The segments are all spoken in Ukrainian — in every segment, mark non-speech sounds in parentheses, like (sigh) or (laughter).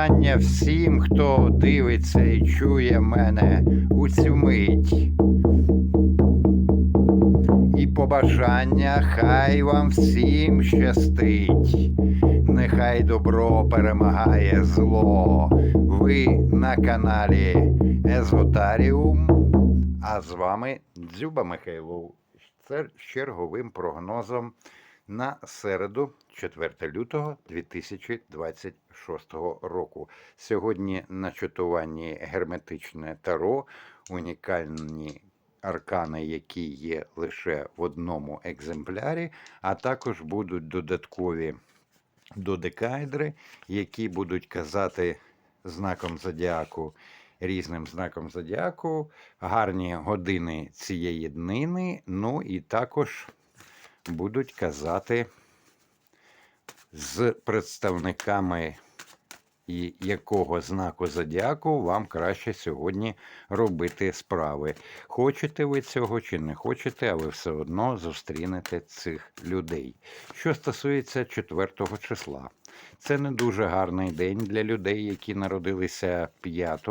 побажання всім, хто дивиться і чує мене у цю мить. І побажання хай вам всім щастить. Нехай добро перемагає зло. Ви на каналі Езотаріум. А з вами Дзюба Михайлов. Це черговим прогнозом на середу, 4 лютого 2026 року. Сьогодні на чатуванні герметичне таро, унікальні аркани, які є лише в одному екземплярі, а також будуть додаткові додекайдри, які будуть казати знаком зодіаку. Різним знаком зодіаку, гарні години цієї днини, ну і також будуть казати з представниками і якого знаку зодіаку вам краще сьогодні робити справи. Хочете ви цього чи не хочете, а ви все одно зустрінете цих людей. Що стосується 4 числа, це не дуже гарний день для людей, які народилися 5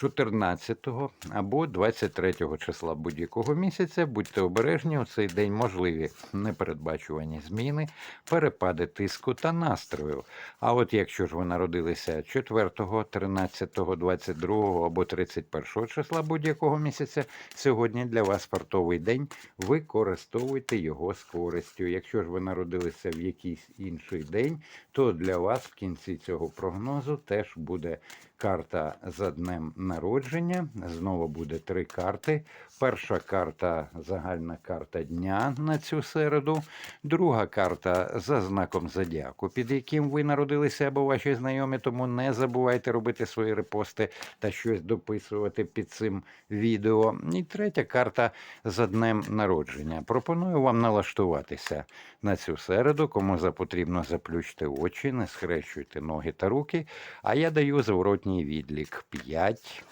14 або 23 числа будь-якого місяця. Будьте обережні, у цей день можливі непередбачувані зміни, перепади тиску та настрою. А от якщо ж ви народилися 4, 13, 22 або 31 числа будь-якого місяця, сьогодні для вас фартовий день. Використовуйте його з користю. Якщо ж ви народилися в якийсь інший день, то для вас в кінці цього прогнозу теж буде карта за днем народження. Знову буде три карти. Перша карта загальна карта дня на цю середу. Друга карта за знаком зодіаку, під яким ви народилися або ваші знайомі. Тому не забувайте робити свої репости та щось дописувати під цим відео. І третя карта за днем народження. Пропоную вам налаштуватися на цю середу. Кому запотрібно заплющити очі, не схрещуйте ноги та руки. А я даю зворотній відлік: 5,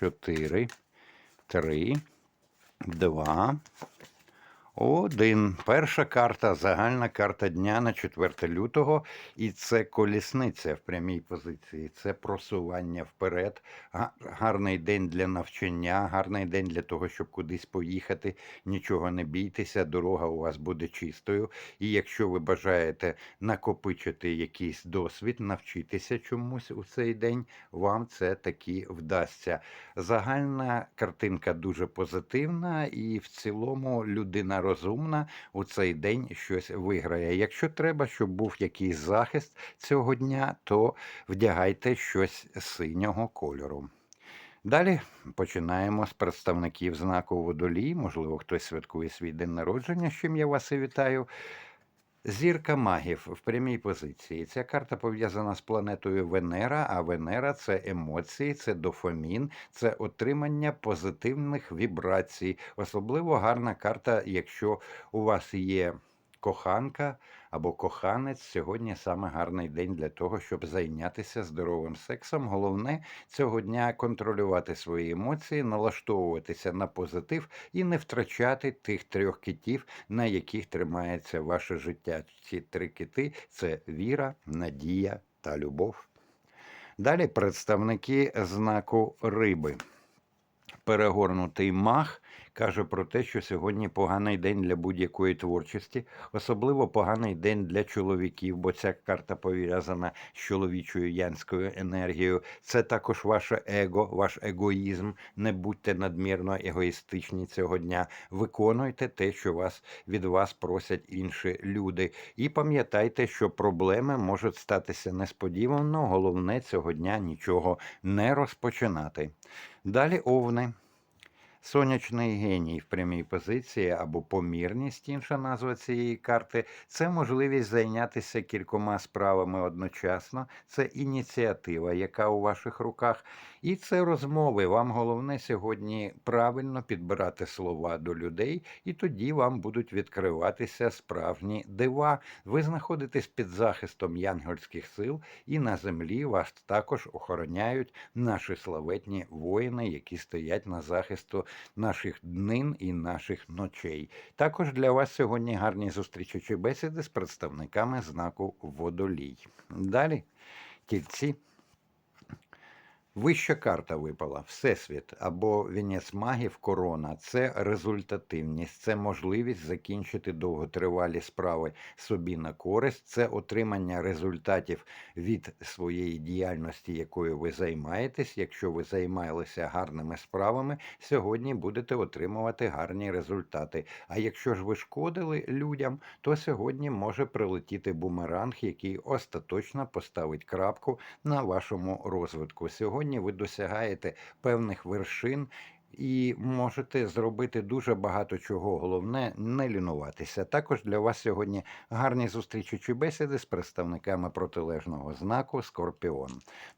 4, 3, 2, один. Перша карта, загальна карта дня на 4 лютого, і це колісниця в прямій позиції. Це просування вперед. Гарний день для навчання, гарний день для того, щоб кудись поїхати. Нічого не бійтеся, дорога у вас буде чистою. І якщо ви бажаєте накопичити якийсь досвід, навчитися чомусь у цей день, вам це таки вдасться. Загальна картинка дуже позитивна, і в цілому людина розумна у цей день щось виграє. Якщо треба, щоб був якийсь захист цього дня, то вдягайте щось синього кольору. Далі починаємо з представників знаку водолій. Можливо, хтось святкує свій день народження, з чим я вас і вітаю. Зірка магів в прямій позиції. Ця карта пов'язана з планетою Венера, а Венера це емоції, це дофамін, це отримання позитивних вібрацій. Особливо гарна карта, якщо у вас є коханка або коханець. Сьогодні саме гарний день для того, щоб зайнятися здоровим сексом. Головне цього дня контролювати свої емоції, налаштовуватися на позитив і не втрачати тих трьох китів, на яких тримається ваше життя. Ці три кити це віра, надія та любов. Далі представники знаку риби. Перегорнутий мах каже про те, що сьогодні поганий день для будь-якої творчості, особливо поганий день для чоловіків, бо ця карта пов'язана з чоловічою янською енергією. Це також ваше его, ваш егоїзм. Не будьте надмірно егоїстичні цього дня. Виконуйте те, що вас від вас просять інші люди. І пам'ятайте, що проблеми можуть статися несподівано. Головне цього дня нічого не розпочинати. Далі овни. Сонячний геній в прямій позиції або помірність, інша назва цієї карти, це можливість зайнятися кількома справами одночасно, це ініціатива, яка у ваших руках, і це розмови. Вам головне сьогодні правильно підбирати слова до людей, і тоді вам будуть відкриватися справжні дива. Ви знаходитесь під захистом янгольських сил, і на землі вас також охороняють наші славетні воїни, які стоять на захисту наших днин і наших ночей. Також для вас сьогодні гарні зустрічачі бесіди з представниками знаку водолій. Далі. тільці. Вища карта випала Всесвіт або вінець магів корона. Це результативність, це можливість закінчити довготривалі справи собі на користь, це отримання результатів від своєї діяльності, якою ви займаєтесь. Якщо ви займалися гарними справами, сьогодні будете отримувати гарні результати. А якщо ж ви шкодили людям, то сьогодні може прилетіти бумеранг, який остаточно поставить крапку на вашому розвитку. Сьогодні ви досягаєте певних вершин. І можете зробити дуже багато чого. Головне не лінуватися. Також для вас сьогодні гарні зустрічі чи бесіди з представниками протилежного знаку Скорпіон.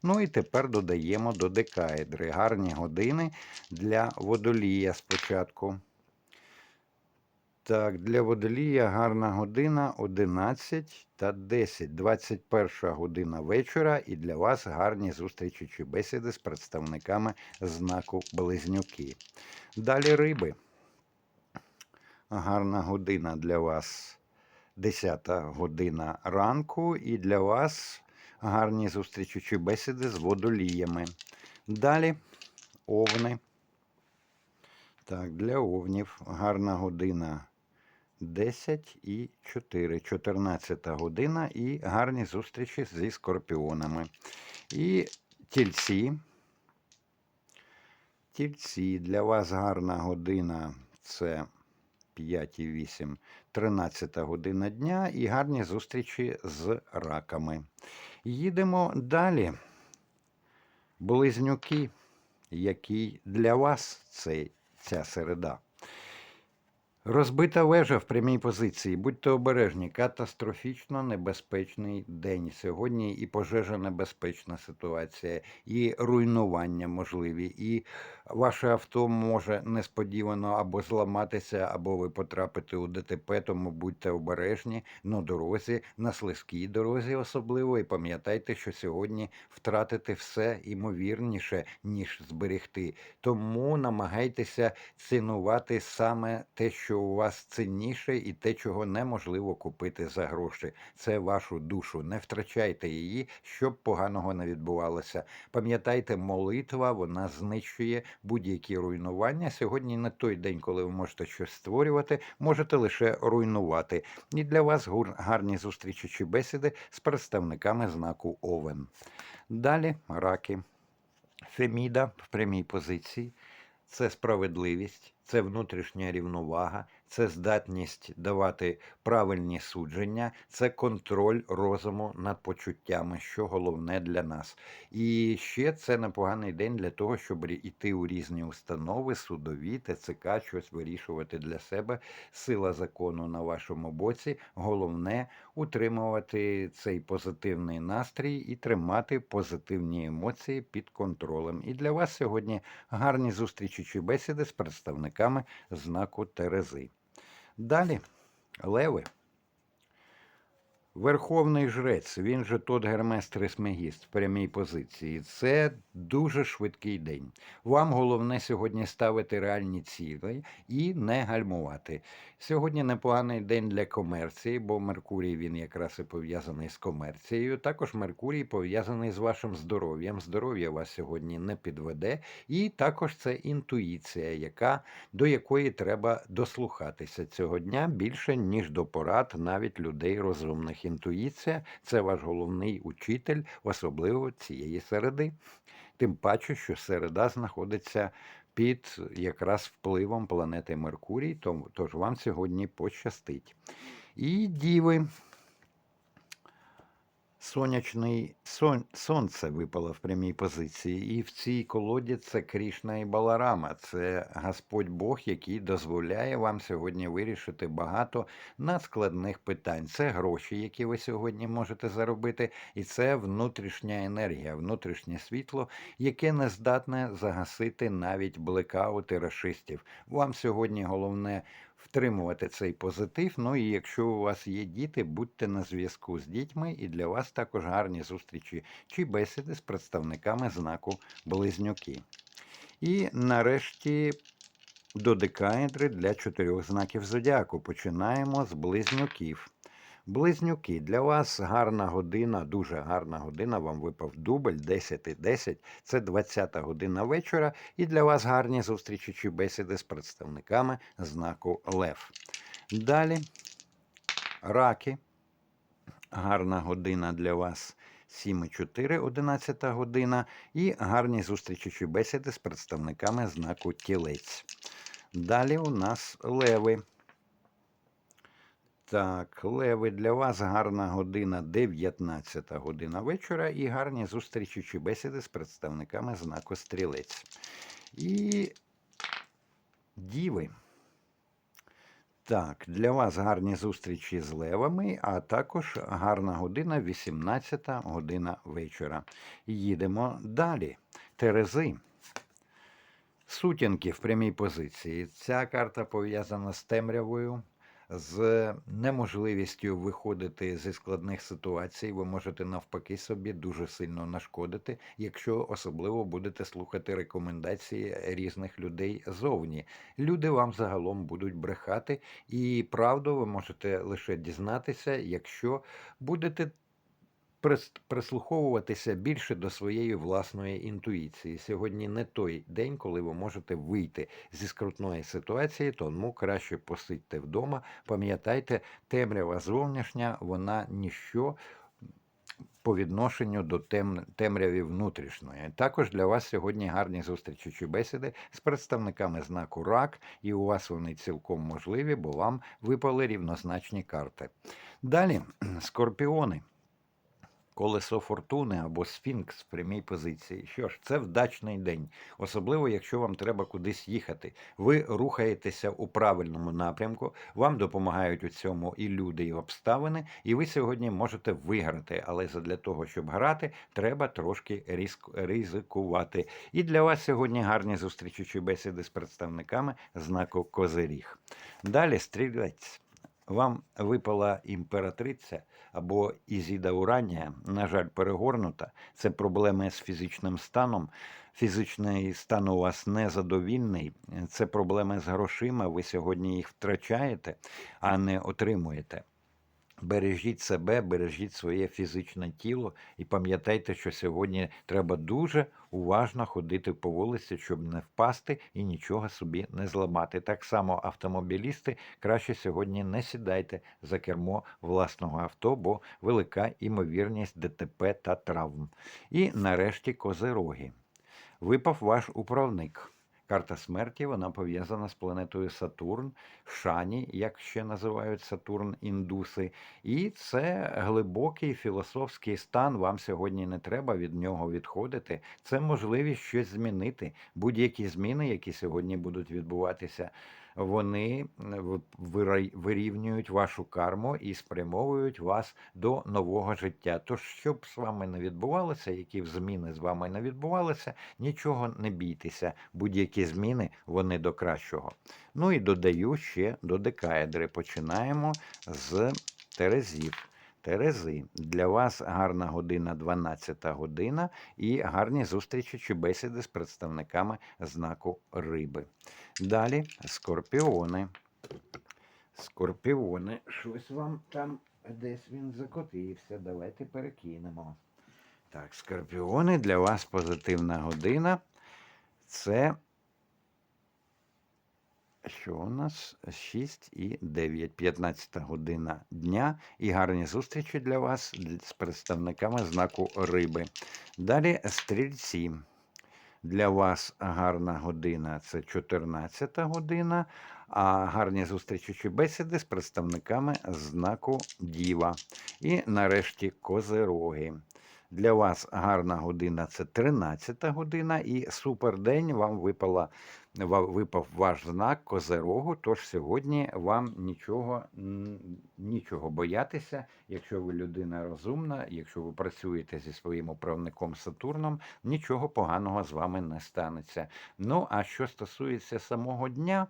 Ну і тепер додаємо до декаедри гарні години для водолія спочатку. Так, для водолія гарна година 11 та 10, 21 година вечора. І для вас гарні зустрічі чи бесіди з представниками знаку Близнюки. Далі риби. Гарна година для вас 10 година ранку. І для вас гарні зустрічі чи бесіди з водоліями. Далі овни. Так, для овнів гарна година 10 і 4, 14 година і гарні зустрічі зі скорпіонами. І тільці. Тільці для вас гарна година це 5 і 8, 13 година дня і гарні зустрічі з раками. Їдемо далі. Близнюки, який для вас цей, ця середа. Розбита вежа в прямій позиції. Будьте обережні, катастрофічно небезпечний день. Сьогодні і пожежа небезпечна ситуація, і руйнування можливі, і ваше авто може несподівано або зламатися, або ви потрапите у ДТП, тому будьте обережні на дорозі, на слизькій дорозі особливо. І пам'ятайте, що сьогодні втратити все імовірніше, ніж зберегти. Тому намагайтеся цінувати саме те, що у вас цінніше, і те, чого неможливо купити за гроші. Це вашу душу. Не втрачайте її, щоб поганого не відбувалося. Пам'ятайте, молитва вона знищує будь-які руйнування. Сьогодні не той день, коли ви можете щось створювати, можете лише руйнувати. І для вас гарні зустрічі чи бесіди з представниками знаку Овен. Далі раки. Феміда в прямій позиції. Це справедливість, це внутрішня рівновага, це здатність давати правильні судження, це контроль розуму над почуттями, що головне для нас. І ще це непоганий день для того, щоб йти у різні установи, судові, ТЦК, щось вирішувати для себе. Сила закону на вашому боці. Головне утримувати цей позитивний настрій і тримати позитивні емоції під контролем. І для вас сьогодні гарні зустрічі чи бесіди з представниками знаку Терези. Далі леви. Верховний жрець, він же тот Гермес Трисмегіст в прямій позиції. Це дуже швидкий день. Вам головне сьогодні ставити реальні цілі і не гальмувати. Сьогодні непоганий день для комерції, бо Меркурій він якраз і пов'язаний з комерцією. Також Меркурій пов'язаний з вашим здоров'ям. Здоров'я вас сьогодні не підведе. І також це інтуїція, яка, до якої треба дослухатися цього дня більше, ніж до порад навіть людей розумних. Інтуїція це ваш головний учитель, особливо цієї середи. Тим паче, що середа знаходиться під якраз впливом планети Меркурій, тож вам сьогодні пощастить. І діви. Сонячний сон, сонце випало в прямій позиції, і в цій колоді це Крішна і Баларама. Це Господь Бог, який дозволяє вам сьогодні вирішити багато надскладних питань. Це гроші, які ви сьогодні можете заробити, і це внутрішня енергія, внутрішнє світло, яке не здатне загасити навіть блекаути рашистів. Вам сьогодні головне втримувати цей позитив. Ну і якщо у вас є діти, будьте на зв'язку з дітьми, і для вас також гарні зустрічі чи бесіди з представниками знаку Близнюки. І нарешті додекаедри для чотирьох знаків зодіаку. Починаємо з близнюків. Близнюки, для вас гарна година, дуже гарна година. Вам випав дубль 10 і 10. Це 20 година вечора. І для вас гарні зустрічі бесіди з представниками знаку Лев. Далі раки. Гарна година для вас 7,4, 11 година. І гарні зустрічі чи бесіди з представниками знаку Тілець. Далі у нас леви. Так, леви, для вас гарна година 19 година вечора і гарні зустрічі чи бесіди з представниками знаку Стрілець. І діви. Так, для вас гарні зустрічі з левами, а також гарна година 18 година вечора. Їдемо далі. Терези. Сутінки в прямій позиції. Ця карта пов'язана з темрявою, з неможливістю виходити зі складних ситуацій. Ви можете навпаки собі дуже сильно нашкодити, якщо особливо будете слухати рекомендації різних людей зовні. Люди вам загалом будуть брехати, і правду ви можете лише дізнатися, якщо будете прислуховуватися більше до своєї власної інтуїції. Сьогодні не той день, коли ви можете вийти зі скрутної ситуації, тому краще посидьте вдома. Пам'ятайте, темрява зовнішня, вона ніщо. По відношенню до тем, темряві внутрішньої. Також для вас сьогодні гарні зустрічі чи бесіди з представниками знаку РАК, і у вас вони цілком можливі, бо вам випали рівнозначні карти. Далі (clears throat) скорпіони. Колесо фортуни або сфінкс в прямій позиції. Що ж, це вдачний день, особливо якщо вам треба кудись їхати. Ви рухаєтеся у правильному напрямку, вам допомагають у цьому і люди, і обставини, і ви сьогодні можете виграти. Але для того, щоб грати, треба трошки ризикувати. І для вас сьогодні гарні зустрічі чи бесіди з представниками знаку Козиріг. Далі стрілець. Вам випала імператриця або Ізіда Уранія, на жаль, перегорнута. Це проблеми з фізичним станом. Фізичний стан у вас незадовільний. Це проблеми з грошима. Ви сьогодні їх втрачаєте, а не отримуєте. Бережіть себе, бережіть своє фізичне тіло і пам'ятайте, що сьогодні треба дуже уважно ходити по вулиці, щоб не впасти і нічого собі не зламати. Так само автомобілісти краще сьогодні не сідайте за кермо власного авто, бо велика імовірність ДТП та травм. І нарешті козироги. Випав ваш управник. Карта смерті вона пов'язана з планетою Сатурн, Шані, як ще називають Сатурн індуси. І це глибокий філософський стан. Вам сьогодні не треба від нього відходити. Це можливість щось змінити. Будь-які зміни, які сьогодні будуть відбуватися, вони вирівнюють вашу карму і спрямовують вас до нового життя. Тож, що б з вами не відбувалося, які б зміни з вами не відбувалися, нічого не бійтеся. Будь-які зміни вони до кращого. Ну і додаю ще до декаедри. Починаємо з Терезів. Терези, для вас гарна година 12 година і гарні зустрічі чи бесіди з представниками знаку риби. Далі скорпіони. Скорпіони. Щось вам там десь він закотився. Давайте перекинемо. Так, скорпіони, для вас позитивна година. Це що у нас 6 і 9, 15 година дня і гарні зустрічі для вас з представниками знаку риби. Далі стрільці. Для вас гарна година це 14 година, а гарні зустрічі чи бесіди з представниками знаку Діва. І нарешті козироги. Для вас гарна година це 13 година, і супердень вам випала, випав ваш знак Козирогу. Тож сьогодні вам нічого, нічого боятися, якщо ви людина розумна, якщо ви працюєте зі своїм управником Сатурном, нічого поганого з вами не станеться. Ну, а що стосується самого дня,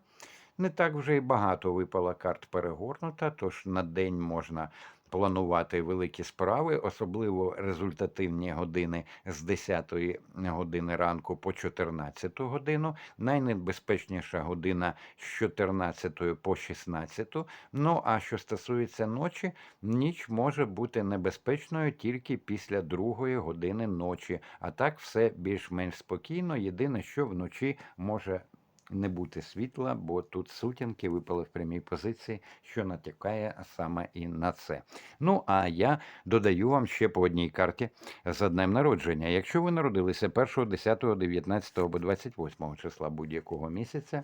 не так вже і багато випала карт перегорнута, тож на день можна планувати великі справи, особливо результативні години з 10 години ранку по 14 годину. Найнебезпечніша година з 14 по 16. Ну а що стосується ночі, ніч може бути небезпечною тільки після другої години ночі. А так все більш-менш спокійно. Єдине, що вночі може не бути світла, бо тут сутінки випали в прямій позиції, що натякає саме і на це. Ну, а я додаю вам ще по одній карті за днем народження. Якщо ви народилися 1, 10, 19 або 28 числа будь-якого місяця,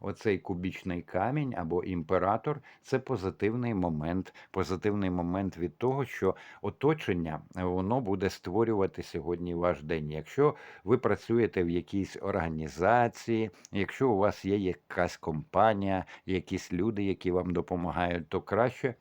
оцей кубічний камінь або імператор це позитивний момент. Позитивний момент від того, що оточення воно буде створювати сьогодні ваш день. Якщо ви працюєте в якійсь організації, якщо у вас є якась компанія, якісь люди, які вам допомагають, то краще.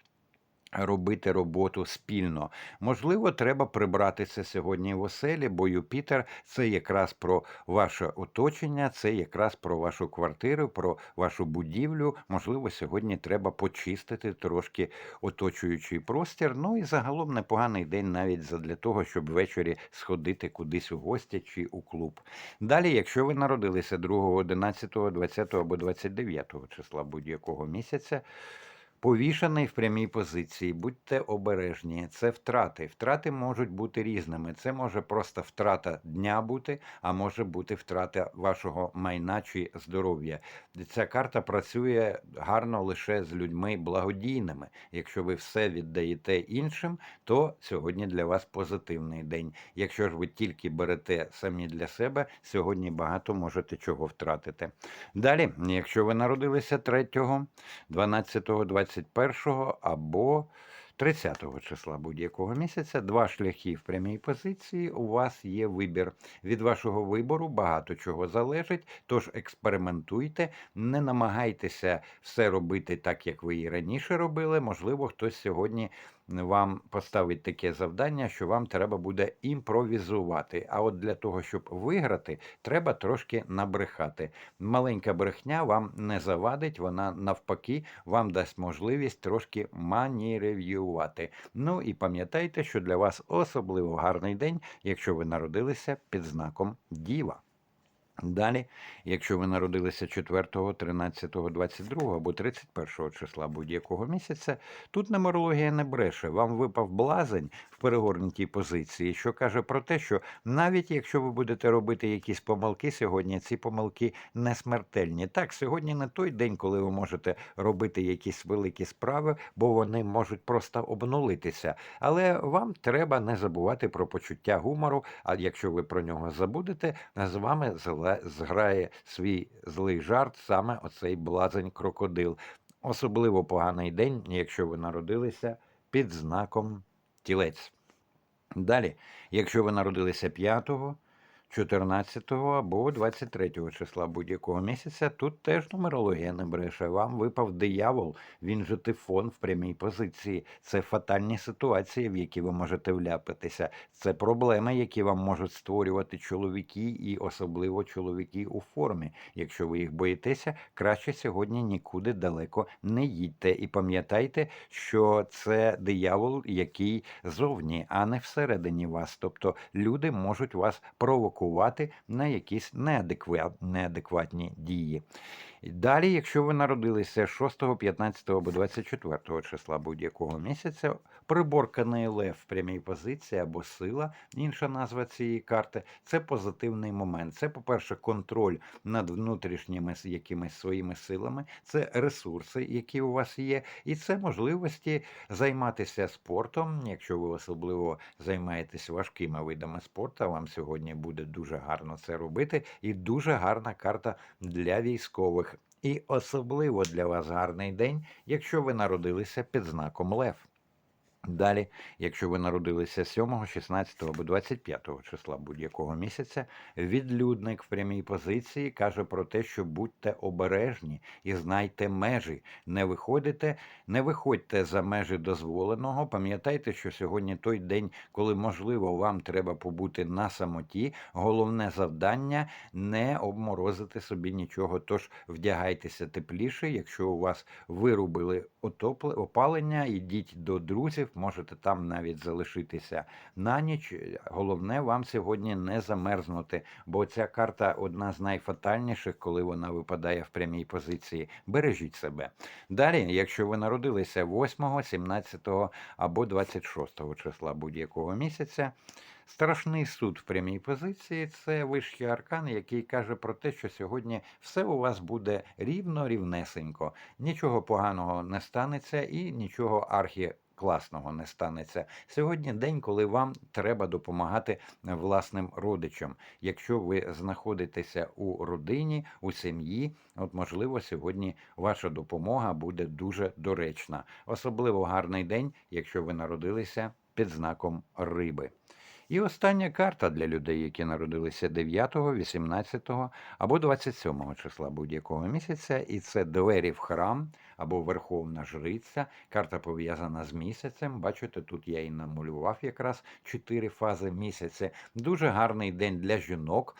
Робити роботу спільно. Можливо, треба прибратися сьогодні в оселі, бо Юпітер це якраз про ваше оточення, це якраз про вашу квартиру, про вашу будівлю. Можливо, сьогодні треба почистити трошки оточуючий простір. Ну і загалом непоганий день навіть для того, щоб ввечері сходити кудись у гості чи у клуб. Далі, якщо ви народилися 2, 11, 20 або 29 числа будь-якого місяця. Повішаний в прямій позиції, будьте обережні, це втрати. Втрати можуть бути різними. Це може просто втрата дня бути, а може бути втрата вашого майна чи здоров'я. Ця карта працює гарно лише з людьми благодійними. Якщо ви все віддаєте іншим, то сьогодні для вас позитивний день. Якщо ж ви тільки берете самі для себе, сьогодні багато можете чого втратити. Далі, якщо ви народилися 3, 12, 20 21 або 30 числа будь-якого місяця, два шляхи в прямій позиції. У вас є вибір. Від вашого вибору багато чого залежить. Тож експериментуйте, не намагайтеся все робити так, як ви і раніше робили. Можливо, хтось сьогодні вам поставить таке завдання, що вам треба буде імпровізувати. А от для того, щоб виграти, треба трошки набрехати. Маленька брехня вам не завадить, вона навпаки вам дасть можливість трошки манірев'ювати. Ну і пам'ятайте, що для вас особливо гарний день, якщо ви народилися під знаком Діва. Далі, якщо ви народилися 4, 13, 22 або 31 числа будь-якого місяця, тут нумерологія не бреше. Вам випав блазень в перегорнутій позиції, що каже про те, що навіть якщо ви будете робити якісь помилки сьогодні, ці помилки не смертельні. Так, сьогодні не той день, коли ви можете робити якісь великі справи, бо вони можуть просто обнулитися. Але вам треба не забувати про почуття гумору. А якщо ви про нього забудете, з вами зеле зграє свій злий жарт саме оцей блазень крокодил. Особливо поганий день, якщо ви народилися під знаком тілець. Далі, якщо ви народилися 5, 14 або 23 числа будь-якого місяця, тут теж нумерологія не бреше. Вам випав диявол, він же тифон в прямій позиції. Це фатальні ситуації, в які ви можете вляпатися. Це проблеми, які вам можуть створювати чоловіки, і особливо чоловіки у формі. Якщо ви їх боїтеся, краще сьогодні нікуди далеко не їдьте. І пам'ятайте, що це диявол, який зовні, а не всередині вас. Тобто люди можуть вас провокувати провокувати на якісь неадекват, неадекватні дії. Далі, якщо ви народилися 6, 15 або 24 числа будь-якого місяця, приборканий лев в прямій позиції або сила, інша назва цієї карти, це позитивний момент. Це, по-перше, контроль над внутрішніми якимись своїми силами, це ресурси, які у вас є, і це можливості займатися спортом. Якщо ви особливо займаєтесь важкими видами спорту, вам сьогодні буде дуже гарно це робити, і дуже гарна карта для військових. І особливо для вас гарний день, якщо ви народилися під знаком Лев. Далі, якщо ви народилися 7, 16 або 25 числа будь-якого місяця, відлюдник в прямій позиції каже про те, що будьте обережні і знайте межі. Не виходите, не виходьте за межі дозволеного. Пам'ятайте, що сьогодні той день, коли можливо вам треба побути на самоті. Головне завдання не обморозити собі нічого. Тож вдягайтеся тепліше. Якщо у вас вирубили опалення, йдіть до друзів можете там навіть залишитися на ніч. Головне вам сьогодні не замерзнути, бо ця карта одна з найфатальніших, коли вона випадає в прямій позиції. Бережіть себе. Далі, якщо ви народилися 8, 17 або 26 числа будь-якого місяця. Страшний суд в прямій позиції це вищий аркан, який каже про те, що сьогодні все у вас буде рівно, рівнесенько. Нічого поганого не станеться і нічого архі. Класного не станеться сьогодні. День, коли вам треба допомагати власним родичам. Якщо ви знаходитеся у родині, у сім'ї, от можливо, сьогодні ваша допомога буде дуже доречна. Особливо гарний день, якщо ви народилися під знаком риби. І остання карта для людей, які народилися 9, 18 або 27 числа будь-якого місяця, і це двері в храм або Верховна Жриця. Карта пов'язана з місяцем. Бачите, тут я і намалював якраз чотири фази місяця. Дуже гарний день для жінок.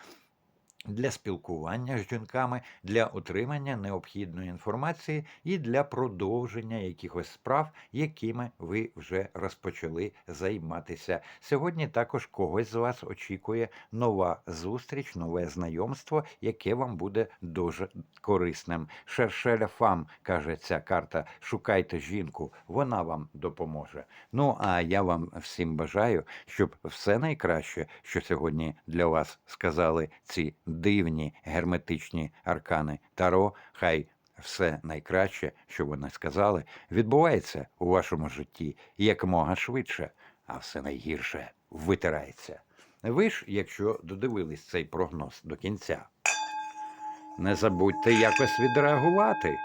Для спілкування з жінками, для отримання необхідної інформації і для продовження якихось справ, якими ви вже розпочали займатися. Сьогодні також когось з вас очікує нова зустріч, нове знайомство, яке вам буде дуже корисним. Шершеля фам каже ця карта: шукайте жінку, вона вам допоможе. Ну а я вам всім бажаю, щоб все найкраще, що сьогодні для вас сказали ці дивні герметичні аркани Таро, хай все найкраще, що вони сказали, відбувається у вашому житті якомога швидше, а все найгірше витирається. Ви ж, якщо додивились цей прогноз до кінця, не забудьте якось відреагувати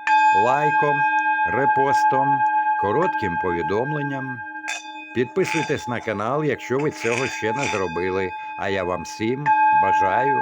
лайком, репостом, коротким повідомленням. Підписуйтесь на канал, якщо ви цього ще не зробили. А я вам всім бажаю